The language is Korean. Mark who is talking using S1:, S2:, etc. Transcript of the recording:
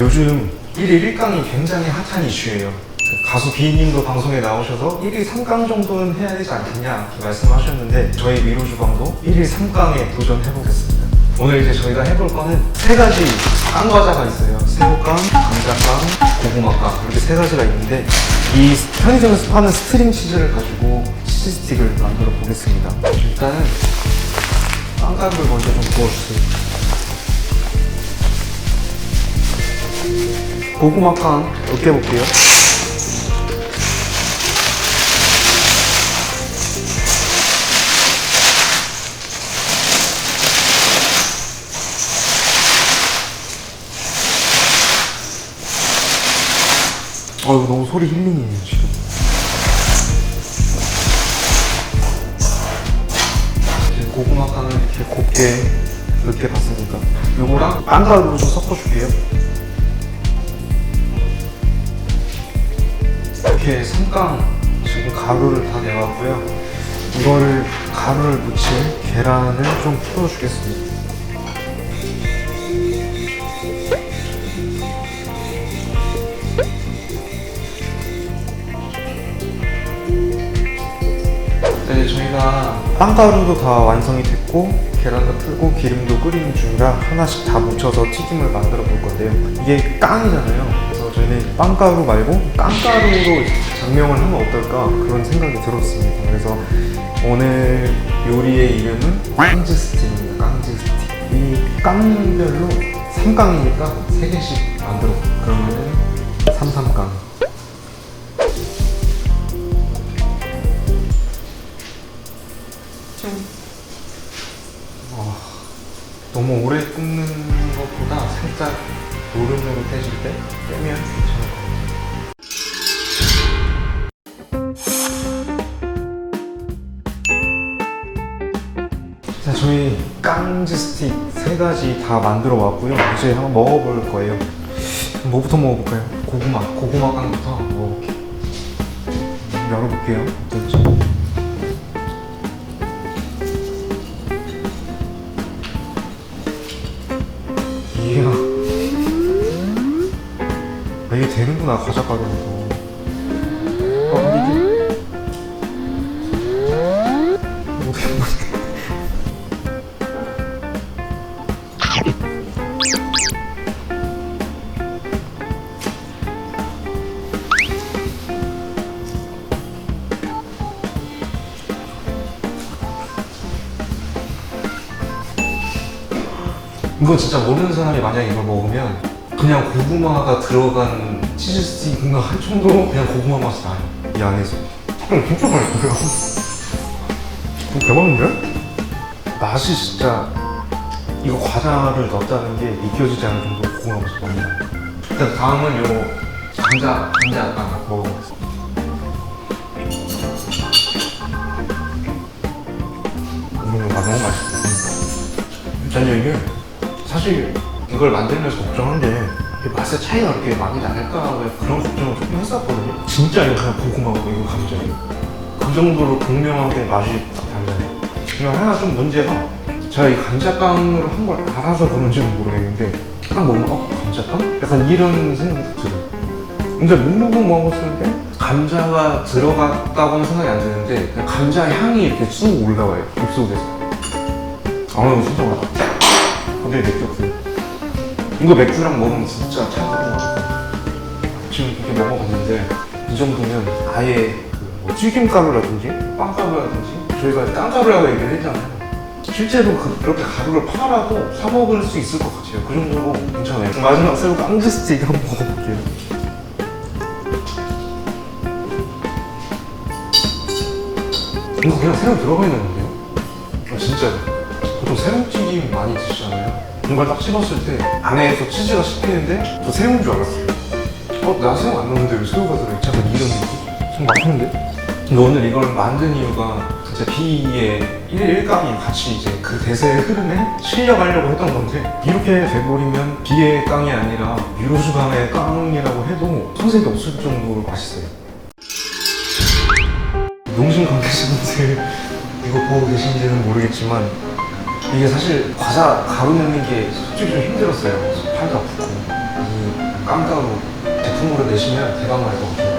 S1: 요즘 1일 1강이 굉장히 핫한 이슈예요. 그 가수 비님도 방송에 나오셔서 1일 3강 정도는 해야 되지 않겠냐 이렇게 말씀하셨는데 저희 미로 주방도 1일 3강에 도전해보겠습니다. 오늘 이제 저희가 해볼 거는 세 가지 깡 과자가 있어요. 새우깡, 감자깡, 고구마깡 이렇게 세 가지가 있는데 이 편의점에서 파는 스트링 치즈를 가지고 치즈 스틱을 만들어 보겠습니다. 일단은 빵가루를 먼저 좀 부어주세요. 고구마깡 으깨볼게요. 어, 이거 너무 소리 힐링이에요, 지금. 이제 고구마깡을 이렇게 곱게 으깨봤으니까 요거랑 빵가루를 좀 섞어줄게요. 이렇게 삼깡 지금 가루를 다 내왔고요. 이거를 가루를 묻힌 계란을 좀 풀어주겠습니다. 네, 저희가 빵가루도 다 완성이 됐고 계란도 풀고 기름도 끓이는 중이라 하나씩 다 묻혀서 튀김을 만들어 볼 건데요. 이게 깡이잖아요. 저희는 빵가루 말고 깡가루로 장명을 하면 어떨까 그런 생각이 들었습니다. 그래서 오늘 요리의 이름은 깡즈 스틱입니다. 깡즈 스틱. 이 깡별로 3깡이니까 3개씩 만들어. 그러면은 33깡. 노릇노릇해질 때 빼면 괜찮을 것 같아요. 자, 저희 깡즈 스틱 세 가지 다 만들어 왔고요. 이제 한번 먹어볼 거예요. 뭐부터 먹어볼까요? 고구마, 고구마 깡부터 먹어볼게요. 음, 열어볼게요. 어떨지. 아, 이게 되는구나, 과자 가루도. 어, 근데 이게. 이거 진짜 모르는 사람이 만약에 이걸 먹으면 그냥 고구마가 들어간 치즈 스틱인가 할 정도로 그냥 고구마 맛이 나요. 이 안에서. 어, 진짜 맛있어요. 어, 대박인데? 맛이 진짜 이거 과자를 넣었다는 게 믿겨지지 않을 정도로 고구마 맛이 너무 나요. 일단 다음은 요 감자, 감자 약간 먹어보겠습니다. 음, 아, 너무 맛있어. 일단요, 이게 사실 이걸 만들면서 걱정한 게 맛의 차이가 그렇게 많이 날까 왜 그런 걱정을 조금 했었거든요. 진짜 이거 그냥 고구마고 이거 감자예요. 그 정도로 극명하게 맛이 딱 달라요. 그냥 하나 좀 문제가 제가 이 감자깡으로 한 걸 알아서 그런지는 모르겠는데 딱 먹으면 어? 감자깡? 약간 이런 생각이 들어요. 근데 묵묵 먹었을 때 감자가 들어갔다고는 생각이 안 드는데 감자 향이 이렇게 쑥 올라와요 입속에서. 아 이거 진짜 맛있다. 근데 없어요. 이거 맥주랑 먹으면 진짜 것 같아요. 지금 이렇게 먹어봤는데 이 정도면 아예 그뭐 튀김가루라든지 빵가루라든지 저희가 깡가루라고 얘기를 했잖아요. 실제로 그, 그렇게 가루를 팔아도 사 먹을 수 있을 것 같아요. 그 정도로 괜찮아요. 마지막 새우 깡즈 스틱 한번 먹어볼게요. 이거 그냥 새우 들어가 있는 건데요? 아, 진짜요. 보통 새우튀김 많이 드시잖아요. 이걸 딱 씹었을 때 안에서 치즈가 씹히는데 저 새우인 줄 알았어요. 어, 나 새우 안 넣었는데 왜 새우가 들어있지? 약간 이런 느낌? 좀 맛있는데? 근데 오늘 이걸 만든 이유가 진짜 B의 1일 1강이 같이 이제 그 대세의 흐름에 실려가려고 했던 건데 이렇게 돼버리면 B의 깡이 아니라 유로주방의 깡이라고 해도 손색이 없을 정도로 맛있어요. 농심 관계자분들 이거 보고 계신지는 모르겠지만 이게 사실 과자 가루 넣는 게 솔직히 좀 힘들었어요. 팔도 아프고 이 깜가로 제품으로 내시면 대박 날 것 같아요.